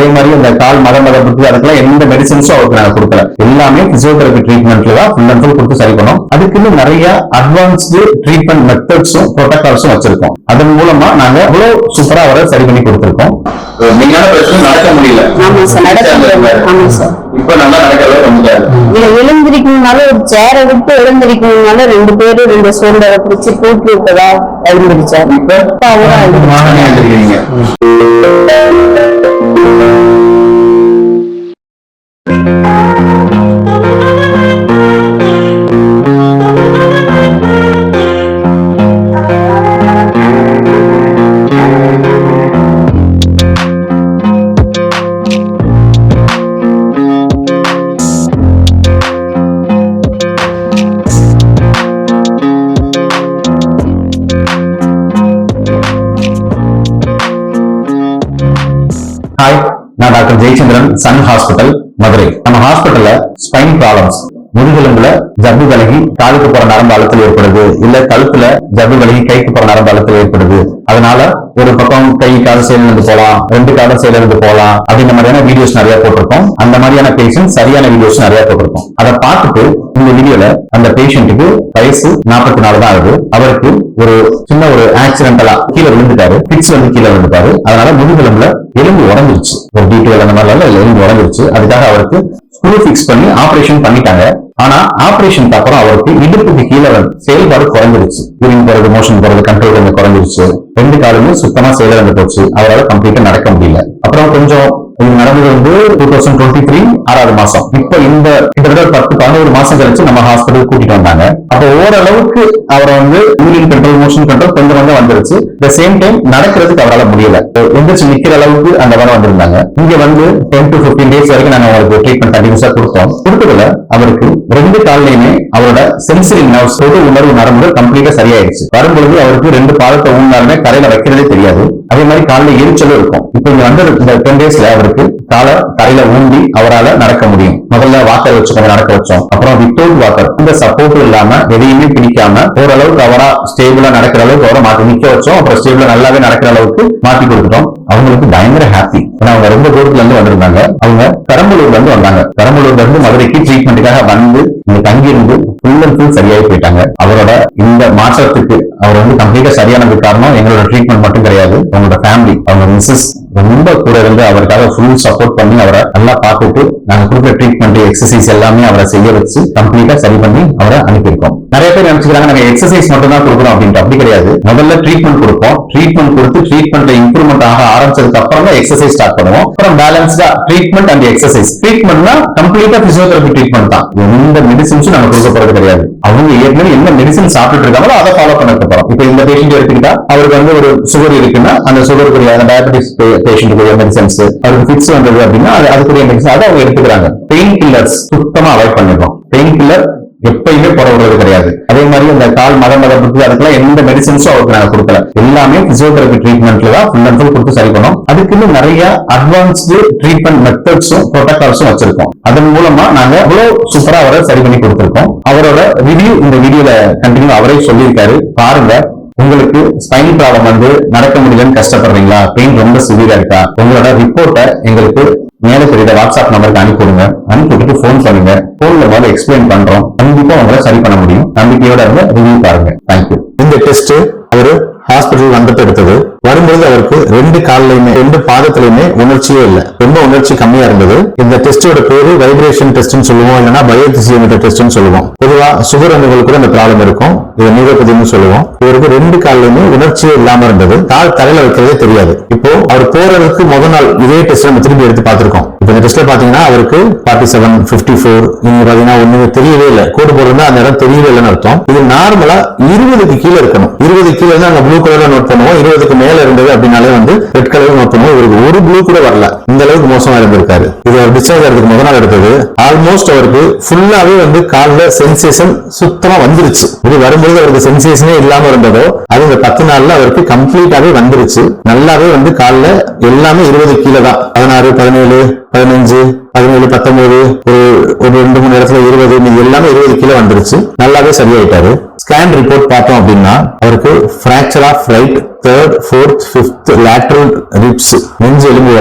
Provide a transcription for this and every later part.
அதே மாதிரி இந்த கால் மத மதத்துக்கு அதுக்கெல்லாம் எந்த மெடிசன்ஸும் அவருக்கு நாங்க கொடுக்கல. எல்லாமே பிசியோதெரபி ட்ரீட்மெண்ட்ல தான் ஃபுல் அண்ட் ஃபுல் கொடுத்து சரி பண்ணோம். அதுக்குன்னு நிறைய அட்வான்ஸ்டு ட்ரீட்மெண்ட் மெத்தட்ஸும் ப்ரோட்டோகால்ஸும் வச்சிருக்கோம். அதன் மூலமா நாங்க அவ்வளவு சூப்பரா அவரை சரி பண்ணி கொடுத்திருக்கோம். மெயினான பிரச்சனை நடக்க முடியல. ஆமா சார் நடக்க முடியாது ஆமா சார். இப்ப நல்லா நடக்கவே முடியாது இதுல எழுந்திருக்கணும்னாலும் ஒரு சேரை விட்டு எழுந்திருக்கணும்னாலும் ரெண்டு பேரும் ரெண்டு சோல்டரை பிடிச்சு கூட்டி விட்டதா? எழுந்திருச்சாரு இப்ப இப்ப அவரா எழுந்திருச்சாரு. மானே எழுந்திருக்கீங்க ஹாய் நான் doctor Jayachandran Sun hospital Madurai. நம்ம ஹாஸ்பிட்டல்ல ஸ்பைன் ப்ராப்ளம்ஸ் முதுகெலும்புல ஜவ்வு விலகி காலுக்கு போற நரம்பு அழுத்தல் ஏற்படுது. இல்ல கழுத்துல ஜவ்வு விலகி கைக்கு போற நரம்பு அழுத்தல் ஏற்படுது. அதனால ஒரு பக்கம் கை கால செயல இருந்து ரெண்டு கால செயல இருந்து போகலாம் அப்படின்ற மாதிரியான வீடியோஸ் நிறைய போட்டிருக்கோம். அந்த மாதிரியான பேஷண்ட் சரியான வீடியோஸ் நிறைய போட்டிருக்கோம். அதை பார்த்துட்டு இந்த வீடியோல அந்த பேஷண்ட்டுக்கு வயசு நாற்பத்தி நாலு தான் ஆகுது. அவருக்கு ஒரு சின்ன ஒரு ஆக்சிடென்டலா கீழே விழுந்துட்டாரு. பிக்ஸ் வந்து கீழே விழுந்துட்டாரு. அதனால முதுகெலும்புல எலும்பு உடஞ்சிருச்சு. ஒரு டீட்டெயில் அந்த மாதிரி எலும்பு உடஞ்சிருச்சு. அதுக்காக அவருக்கு ஸ்க்ரூ ஃபிக்ஸ் பண்ணி ஆபரேஷன் பண்ணிட்டாங்க. ஆனா ஆபரேஷனுக்கு அப்புறம் அவருக்கு இடுப்புக்கு கீழே செயல்பாடு குறைஞ்சிருச்சு. யூரின் போறது மோஷன் போறது கண்ட்ரோல் கொஞ்சம் குறைஞ்சிருச்சு. ரெண்டு காலுமே சுத்தமா செயலிழந்து போச்சு. அவரால் கம்ப்ளீட்டா நடக்க முடியல. அப்புறம் கொஞ்சம் இது நடந்தது வந்து டூ தௌசண்ட் டுவெண்ட்டி த்ரீ ஆறாவது மாசம். இப்ப இந்த கிட்டத்தட்ட பத்து பதினோரு மாசம் கழிச்சு நம்ம ஹாஸ்பிட்டல் கூட்டிட்டு வந்தாங்க. அப்போ ஓரளவுக்கு அவரை வந்து யூரின் கண்ட்ரோல் மோஷன் கண்ட்ரோல் கொஞ்சம் கொஞ்சம் வந்துருச்சு. த சேம் டைம் நடக்கிறதுக்கு அவரால் முடியல. எந்திரிச்சு நிக்கிற அளவுக்கு அந்த வாரம் வந்திருந்தாங்க. இங்க வந்து டென் டு பிப்டீன் டேஸ் வரைக்கும் நாங்க அவருக்கு ட்ரீட்மெண்ட் கண்டினியூஸா கொடுத்தோம். கொடுத்ததுல அவருக்கு ரெண்டு கால்லையுமே அவரோட சென்சரி நர்வ்ஸ் தொடு உணர்வு நரம்புகள் கம்ப்ளீட்டா சரியாயிடுச்சு. வரும்பொழுது அவருக்கு ரெண்டு பாதத்தை ஊனாலுமே கரையில வைக்கிறதே தெரியாது. அதே மாதிரி காலைல எரிச்சலும் இருக்கும். இப்போ இங்க வந்து இந்த டென் டேஸ்ல அவருக்கு காலை தரையில ஊண்டி அவரால் நடக்க முடியும். முதல்ல வாக்கர் வச்சு கொஞ்சம் நடக்க வச்சோம். அப்புறம் வித்தவுட் வாக்கர் இந்த சப்போர்ட் இல்லாம எதையுமே பிடிக்காம ஓரளவுக்கு அவரா ஸ்டேபிளா நடக்கிற அளவுக்கு அவரை மாத்தி நிக்க வச்சோம். அப்புறம் ஸ்டேபிளா நல்லாவே நடக்கிற அளவுக்கு மாத்தி கொடுத்துட்டோம். அவங்களுக்கு பயங்கர ஹாப்பி ஏன்னா அவங்க ரொம்ப தூரத்துல இருந்து வந்திருந்தாங்க. அவங்க பெரம்பலூர்ல இருந்து வந்தாங்க. பெரம்பலூர்ல இருந்து மதுரைக்கு ட்ரீட்மெண்ட்டுக்காக வந்து இங்க தங்கியிருந்து ஃபுல் அண்ட் ஃபுல் சரியாகி போயிட்டாங்க. அவரோட இந்த மாற்றத்துக்கு அவர் வந்து கம்ப்ளீட்டா சரியானது காரணம் எங்களோட ட்ரீட்மெண்ட் மட்டும் கிடையாது. அவங்களோட ஃபேமிலி அவங்க மிஸ்ஸஸ் ரொம்ப கூட இருந்து அவருக்காக ஃபுல் சப்போர்ட் பண்ணி அவரை நல்லா பார்த்துட்டு நாங்க கொடுக்குற ட்ரீட்மெண்ட் எக்ஸசைஸ் எல்லாமே அவரை செய்ய வச்சு கம்ப்ளீட்டா சரி பண்ணி அவரை அனுப்பியிருக்கோம். நிறைய பேர் நினைச்சுக்கிறாங்க நாங்க எக்ஸசைஸ் மட்டும் தான் கொடுக்குறோம் அப்படின்ட்டு. அப்படி கிடையாது. முதல்ல ட்ரீட்மெண்ட் கொடுப்போம். ட்ரீட்மெண்ட் கொடுத்து ட்ரீட்மெண்ட்ல இம்ப்ரூவ்மெண்ட் ஆக ஆரம்பிச்சதுக்கு அப்புறம் தான் எக்ஸசைஸ் ஸ்டார்ட் பண்ணுவோம். அப்புறம் பேலன்ஸ்டா ட்ரீட்மெண்ட் அண்ட் எக்ஸசைஸ் ட்ரீட்மெண்ட்னா கம்ப்ளீட்டா பிசியோதெரபி ட்ரீட்மெண்ட் தான். எந்த மெடிசின்ஸும் நம்ம கொடுக்க போறது கிடையாது. அவங்க ஏற்கனவே என்ன மெடிசன் சாப்பிட்டுட்டு இருக்காங்களோ அதை ஃபாலோ பண்ணிட்டு போறோம் இப்போ இந்த பேஷண்ட் எடுத்துக்கிட்டா அவருக்கு வந்து ஒரு சுகர் இருக்குன்னா அந்த சுகருக்குரிய டயபெட்டிஸ் பேஷண்ட்டுக்குரிய மெடிசன்ஸ் அவருக்கு ஃபிக்ஸ் வந்தது அப்படின்னா அது அதுக்குரிய மெடிசன் அதை அவங்க எடுத்துக்கிறாங்க. பெயின் கில்லர்ஸ் சுத்தமா அவாய்ட் பண்ணிடுறோம் பெயின் கில்லர் எப்பயுமே போட கிடையாது. அதே மாதிரி அந்த கால் மத மதத்துக்கு அதுக்கெல்லாம் எந்த மெடிசன்ஸும் அவருக்கு நாங்க கொடுக்கல. எல்லாமே பிசியோதெரபி ட்ரீட்மெண்ட்ல தான் ஃபுல் அண்ட் ஃபுல் கொடுத்து சரி பண்ணோம். அதுக்குன்னு நிறைய அட்வான்ஸ்டு ட்ரீட்மெண்ட் மெத்தட்ஸும் ப்ரோட்டோகால்ஸும் வச்சிருக்கோம். அதன் மூலமா நாங்க அவ்வளவு சூப்பரா அவரை சரி பண்ணி கொடுத்திருக்கோம். அவரோட ரிவ்யூ இந்த வீடியோல கண்டினியூ அவரே சொல்லியிருக்காரு. பாருங்க. உங்களுக்கு ஸ்பைன் ப்ராப்ளம் வந்து நடக்க முடியலன்னு கஷ்டப்படுறீங்களா? பெயின் ரொம்ப சிவியரா இருக்கா? உங்களோட ரிப்போர்ட்டை எங்களுக்கு மேலே தெரியுற வாட்ஸ்அப் நம்பருக்கு அனுப்பி விடுங்க அனுப்பி விட்டுட்டு ஃபோன் பண்ணுங்க போன்ல முதல்ல எக்ஸ்பிளைன் பண்றோம். கண்டிப்பா உங்களை சரி பண்ண முடியும். நம்பிக்கையோட இருந்து ரிவ்யூ பாருங்க. தேங்க்யூ இந்த டெஸ்ட் ஒரு ஹாஸ்பிட்டல் வந்துட்டு எடுத்தது. வரும்பொழுது அவருக்கு ரெண்டு கால்லையுமே ரெண்டு பாதத்திலையுமே உணர்ச்சியே இல்லை. ரொம்ப உணர்ச்சி கம்மியா இருந்தது. இந்த டெஸ்டோட பேரு வைப்ரேஷன் டெஸ்ட்னு சொல்லுவோம். இல்லைன்னா பயோதிசியோமீட்டர் டெஸ்ட்னு சொல்லுவோம். பொதுவா சுகர் அணுகளுக்கு கூட இந்த ப்ராப்ளம் இருக்கும். இதை நீரோபதினு சொல்லுவோம். இவருக்கு ரெண்டு காலிலுமே உணர்ச்சியே இல்லாம இருந்தது. கால் தலையில வைக்கிறதே தெரியாது. இப்போ அவர் போறதுக்கு முத நாள் இதே டெஸ்ட் நம்ம திரும்பி எடுத்து பார்த்திருக்கோம். இப்போ இந்த டெஸ்ட்ல பாத்தீங்கன்னா அவருக்கு ஃபார்ட்டி செவன் பிப்டி ஃபோர் நீங்க பாத்தீங்கன்னா ஒண்ணுமே தெரியவே இல்லை. கோடு போடுறது அந்த இடம் தெரியவே இல்லைன்னு அர்த்தம். இது நார்மலா இருபதுக்கு கீழே இருக்கணும். இருபது கீழே இருந்து அங்க ப்ளூ கலர்ல நோட் பண்ணுவோம். இருபதுக்கு மேல இருந்தது அப்படின்னாலே வந்து ரெட் கலர் நோட் பண்ணுவோம். இவருக்கு ஒரு ப்ளூ கூட வரல. இந்த அளவுக்கு மோசமா இருந்திருக்காரு. இது அவர் டிஸ்சார்ஜ் ஆகிறதுக்கு முத நாள் எடுத்தது. ஆல்மோஸ்ட் அவருக்கு ஃபுல்லாவே வந்து கால்ல சென்சேஷன் சுத்தமா வந்துருச்சு. இது வரும்பொழுது அவருக்கு சென்சேஷனே இல்லாம இருந்ததோ அது இந்த பத்து நாள்ல அவருக்கு கம்ப்ளீட்டாவே வந்துருச்சு. நல்லாவே வந்து காலில் எல்லாமே இருபது கீழே தான் பதினாறு பதினேழு பதினஞ்சு பதினேழு பத்தொன்பது ஒரு ஒரு ரெண்டு மூணு இடத்துல இருபது மீதி எல்லாமே இருபது கிலோ வந்துருச்சு. நல்லாவே சரியாயிட்டாரு. ஸ்கேன் ரிப்போர்ட் பார்த்தோம் அப்படின்னா அவருக்கு fracture of right third fourth fifth lateral ribs நெஞ்சு எலும்பு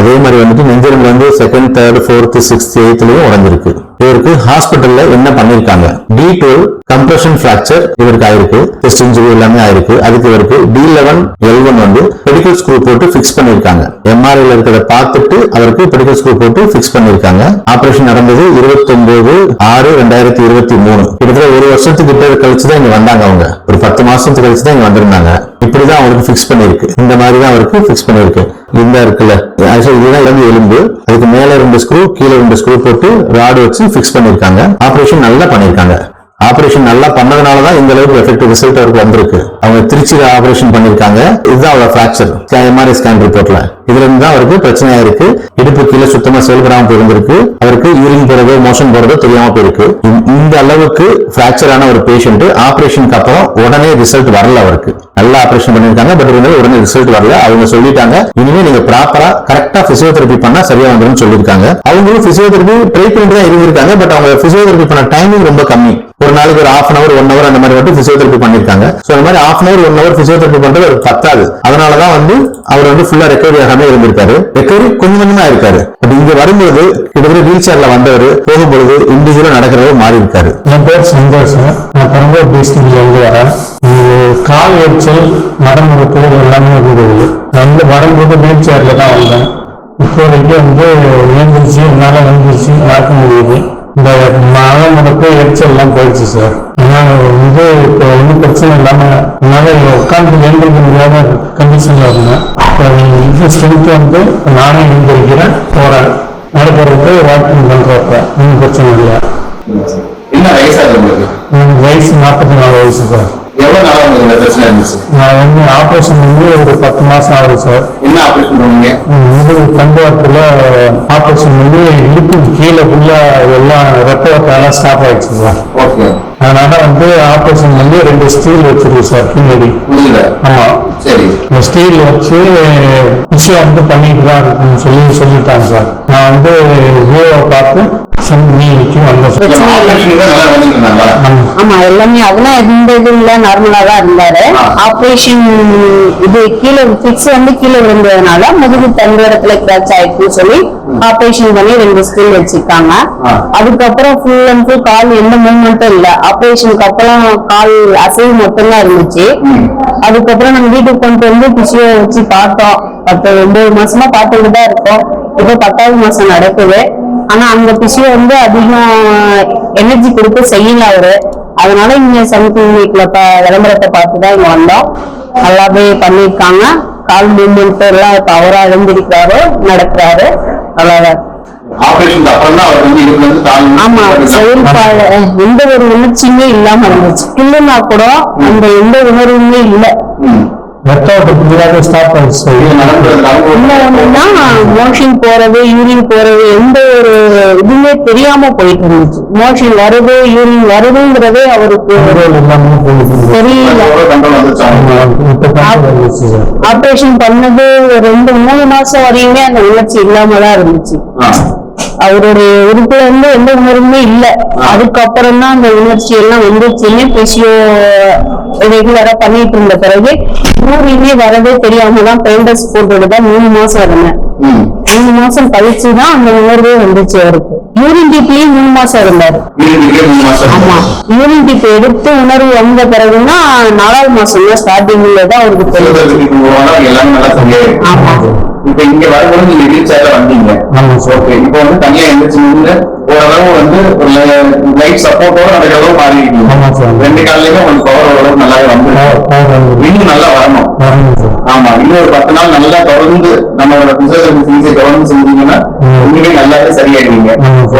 அதே மாதிரி வந்துட்டு நெஞ்செலும்பு வந்து செகண்ட் தேர்ட் ஃபோர்த் சிக்ஸ்த் எயித்லயும் உடஞ்சிருக்கு இவருக்கு ஹாஸ்பிட்டல்ல என்ன பண்ணிருக்காங்க? டி டுவெல் கம்ப்ரெஷன் ஃபிராக்சர் இவருக்கு ஆயிருக்கு. டெஸ்ட் இன்ஜுரி எல்லாமே ஆயிருக்கு. அதுக்கு இவருக்கு டி லெவன் எல் ஒன் வந்து பெடிக்கல் ஸ்க்ரூ போட்டு ஃபிக்ஸ் பண்ணிருக்காங்க. எம்ஆர்ஐல இருக்கிறத பார்த்துட்டு அவருக்கு பெடிக்கல் ஸ்க்ரூ போட்டு பிக்ஸ் பண்ணிருக்காங்க ஆபரேஷன் நடந்தது இருபத்தி ஒன்பது ஆறு ரெண்டாயிரத்தி இருபத்தி மூணு. கிட்டத்தட்ட ஒரு வருஷத்துக்கிட்ட கழிச்சு தான் இங்க வந்தாங்க அவங்க. ஒரு பத்து மாசத்துக்கு கழிச்சு தான் இங்க வந்திருந்தாங்க. இப்படிதான் அவருக்கு ஃபிக்ஸ் பண்ணிருக்கு இந்த மாதிரி தான் அவருக்கு ஃபிக்ஸ் பண்ணிருக்கு இந்த இருக்குல்ல. ஆக்சுவலி இதுதான் இறந்து எலும்பு. அதுக்கு மேல ரெண்டு ஸ்க்ரூ கீழே ரெண்டு ஸ்க்ரூ போட்டு ராடு வச்சு ஃபிக்ஸ் பண்ணிருக்காங்க ஆபரேஷன் நல்லா பண்ணிருக்காங்க ஆபரேஷன் நல்லா பண்ணதுனால தான் இந்த அளவுக்கு எஃபெக்டிவ் ரிசல்ட் அவருக்கு வந்திருக்கு. அவங்க திருச்சியில் ஆபரேஷன் பண்ணிருக்காங்க இதுதான் அவரோட ஃபிராக்சர் எம்ஆர்ஐ ஸ்கேன் ரிப்போர்ட்ல இதுல இருந்து தான் அவருக்கு பிரச்சனையா இருக்கு. இடுப்பு கீழே சுத்தமா செயல்படாம போயிருந்திருக்கு. அவருக்கு யூரின் போறதோ மோஷன் போறதோ தெரியாம போயிருக்கு. இந்த- அளவுக்கு பிராக்சர் ஆன ஒரு பேஷண்ட் ஆபரேஷனுக்கு அப்புறம் உடனே ரிசல்ட் வரல அவருக்கு. நல்லா ஆபரேஷன் பண்ணிருக்காங்க பட் இருந்தாலும் உடனே ரிசல்ட் வரல. அவங்க சொல்லிட்டாங்க இனிமே நீங்க ப்ராப்பரா கரெக்டா பிசியோதெரபி பண்ணா சரியா வந்துடும் சொல்லியிருக்காங்க. அவங்களும் பிசியோதெரபி ட்ரை பண்ணிட்டு தான் இருந்திருக்காங்க. பட் அவங்க பிசியோதெரபி பண்ண டைமிங் ரொம்ப கம்மி. ஒரு நாளைக்கு ஒரு half an hour one hour அந்த மாதிரி மட்டும் பிசியோதெரபி பண்ணிருக்காங்க சோ அந்த மாதிரி half an hour one hour physiotherapy பண்றது அவர் பத்தாது. அதனாலதான் வந்து அவர் வந்து ஃபுல்லா ரெக்கவரி ஆகாம இருந்திருக்காரு. ரெக்கவரி கொஞ்சம் கொஞ்சமா இருக்காரு. பட் இங்க வரும்போது கிட்டத்தட்ட வீல் சேர்ல வந்தவர் போகும்பொழுது இண்டிவிஜுவலா நடக்கிறவர் மாறி இருக்காரு என் பேர் சந்தோஷம் நான் பெரம்பூர் டிஸ்ட்ரிக்ட்ல இருந்து வரேன். கால் எரிச்சல் நடமுறுப்பு எல்லாமே இருந்தது நான் வந்து வரும்போது வீல் சேர்ல தான் வந்தேன். இப்போதைக்கு வந்து எழுந்திரிச்சு என்னால் எழுந்திரிச்சு நடக்க முடியுது. இந்த மழை முடக்கு எரிச்சல் எல்லாம் போயிடுச்சு சார். வந்து இப்போ ஒன்றும் பிரச்சனை இல்லாமல் என்னால் உட்காந்து எழுந்திருக்க முடியாத கண்டிஷனில் இருந்தேன். இப்போ ஸ்ட்ரென்த் வந்து நானே எழுந்திருக்கிறேன் போகிறேன் நடக்கிறதுக்கு வாக்கிங் பண்ணுறப்ப ஒன்றும் பிரச்சனை இல்லை. என்ன வயசாகுது உங்களுக்கு? வயசு நாற்பத்தி நாலு வயசு சார். எவ்வளவு நாளா உங்களுக்கு பிரச்சனை இருந்துச்சு? நான் வந்து ஆப்ரேஷன் வந்து ஒரு பத்து மாசம் சார். என்ன ஆபரேஷன் பண்ணீங்க இது கண்டுவாரத்தில் ஆப்ரேஷன் வந்து இடுப்பு கீழே ஃபுல்லா எல்லாம் ரத்த ஓட்டெல்லாம் ஸ்டாப் ஆயிடுச்சு சார். ஓகே அதனால வந்து ஆப்ரேஷன் வந்து ரெண்டு ஸ்டீல் வச்சிருக்கு சார் பின்னாடி. ஆமா. சரி. இந்த ஸ்டீல் வச்சு விஷயம் வந்து பண்ணிட்டு தான் இருக்குன்னு சொல்லி சொல்லிட்டாங்க சார். நான் வந்து வியூவை பார்த்து ஆமா. எல்லாமே அதெல்லாம் எந்த இது இல்ல நார்மலா தான் இருந்தாரு. ஆபரேஷன் இது கீழே பிக்ஸ் வந்து கீழே விழுந்ததுனால முதுகு தண்டு இடத்துல கிராச் ஆயிடுச்சுன்னு சொல்லி ஆபரேஷன் பண்ணி ரெண்டு ஸ்டில் வச்சிருக்காங்க. அதுக்கப்புறம் ஃபுல் அண்ட் ஃபுல் கால் எந்த மூவ்மெண்ட்டும் இல்ல. ஆபரேஷனுக்கு அப்புறம் கால் அசைவு மட்டும்தான் இருந்துச்சு. அதுக்கப்புறம் நம்ம வீட்டுக்கு கொண்டு வந்து பிசியோ வச்சு பார்த்தோம். பத்து ஒன்பது மாசமா பார்த்துட்டு தான் இருக்கோம். இப்போ பத்தாவது மாசம் நடக்குது. ஆனா அந்த பிசியோ வந்து அதிகம் எனர்ஜி கொடுத்து செய்யல அவரு. அதனால இங்க சன் கிளினிக்ல விளம்பரத்தை பார்த்து தான் இங்க வந்தோம். நல்லாவே பண்ணியிருக்காங்க. கால் மூவ்மெண்ட் எல்லாம் இப்ப அவரா எழுந்திருக்கிறாரு நடக்கிறாரு அவ்வளவுதான். ஆமா செயல்பாடு எந்த ஒரு உணர்ச்சியுமே இல்லாம இருந்துச்சு. கிள்ளுனா கூட அந்த எந்த உணர்வுமே இல்ல. ரத்த ஓட்டத்துக்காக ஸ்டாப் ஆயிடுச்சு மோஷன் போறது யூரின் போறது எந்த ஒரு இதுவுமே தெரியாம போயிட்டு இருந்துச்சு. மோஷன் வருது யூரின் வருதுங்கிறதே அவருக்கு தெரியல. ஆபரேஷன் பண்ணது ரெண்டு மூணு மாசம் வரையுமே அந்த உணர்ச்சி இல்லாம தான் இருந்துச்சு. அவருடைய உறுப்புல இருந்து எந்த உணர்வுமே இல்ல. அதுக்கப்புறம் தான் அந்த உணர்ச்சி எல்லாம் வந்துச்சுன்னு பிசியோ ரெகுலரா பண்ணிட்டு இருந்த பிறகு யூரினே வரதே தெரியாம தான் பெயிண்டர்ஸ் போட்டுட்டு தான் மூணு மாசம் இருந்தேன். மூணு மாசம் கழிச்சு தான் அந்த உணர்வே வந்துச்சு அவருக்கு. யூரின் மூணு மாசம் இருந்தாரு. ஆமா. யூரின் டிப் எடுத்து உணர்வு வந்த பிறகுன்னா நாலாவது மாசம் தான் ஸ்டார்டிங்ல தான் அவருக்கு தெரியும். ஆமா. இப்ப இங்க வரும்போது நீங்க வீல் வந்தீங்க. சார் ஓகே இப்போ வந்து தனியா எந்திரிச்சு ஓரளவு வந்து ஒரு லைட் சப்போர்ட்டோட நடக்கிறதோ மாறி இருக்கீங்க ஆமா சார். ரெண்டு காலையுமே உங்களுக்கு பவர் ஓரளவு நல்லாவே வந்து இன்னும் நல்லா வரணும். ஆமா இன்னும் ஒரு பத்து நாள் நல்லா தொடர்ந்து நம்மளோட பிசியோதெரபி சிகிச்சை தொடர்ந்து செஞ்சீங்கன்னா ம். உண்மையே நல்லாவே சரியாயிடுவீங்க.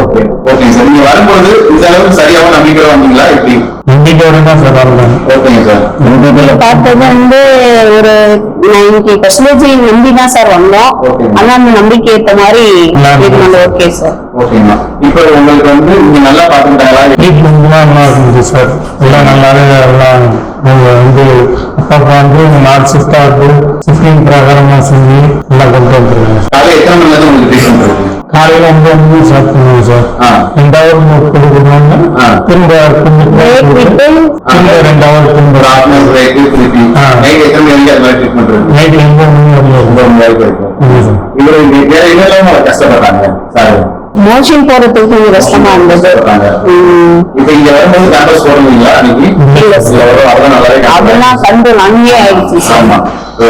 ஓகே ஓகே சார் நீங்க வரும்போது இந்த அளவுக்கு சரியாவும் நம்பிக்கையோட வந்தீங்களா? எப்படி? நம்பிக்கையோட தான் சார் வரணும் ஓகேங்க சார் பார்த்தது வந்து ஒரு நைன்டி பர்சன்டேஜ் நம்பி தான் சார் வந்தோம். ஆனா அந்த நம்பிக்கை ஏத்த மாதிரி நல்லா ஓகே சார் ஓகேங்கண்ணா இப்போ உங்களுக்கு வந்து நீங்க நல்லா பாத்துக்கிட்டாங்களா ட்ரீட்மெண்ட்லாம் நல்லா இருந்துச்சு சார் எல்லாம் நல்லாவே எல்லாம் அவங்க வந்து அப்பப்போ வந்து நாலு ஷிஃப்ட் ஆகுது. ஷிஃப்டிங் பிரகாரமாக செஞ்சு எல்லாம் கொண்டு வந்துருக்காங்க காலை எத்தனை மணி நேரம் உங்களுக்கு ட்ரீட்மெண்ட் காலையில ஒன்பது மணிக்கு ஸ்டார்ட் பண்ணுவோம் சார். ரெண்டு ஹவர் கொடுக்குறாங்க ஆ. திரும்ப திரும்ப ரெண்டு ஹவர் திரும்ப night எத்தனை மணிக்கு? நைட்டு ஒன்பது மணி அவங்க கஷ்டப்படுறாங்க சார் மோஷன் போறதுக்கு கொஞ்சம் கஷ்டமா இருந்தது இப்ப இங்க வரும்போது கேம்பஸ் போடுவீங்களா அதெல்லாம் கண்ட்ரோல் அங்கேயே ஆயிடுச்சு ஆமா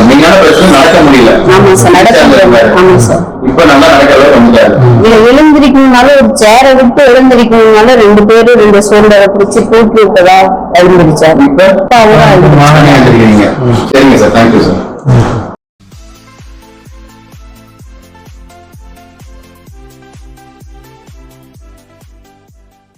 மெயினான பிரச்சனை நடக்க முடியல ஆமா சார் நடக்க முடியாது ஆமா சார் இப்ப நல்லா நடக்கவே முடியாது இதுல எழுந்திருக்கணும்னால ஒரு சேரை விட்டு எழுந்திருக்கணும்னால ரெண்டு பேரும் ரெண்டு சோல்டரை பிடிச்சி தூக்கி விட்டதா எழுந்திருச்சாரு சரிங்க சார். Thank you sir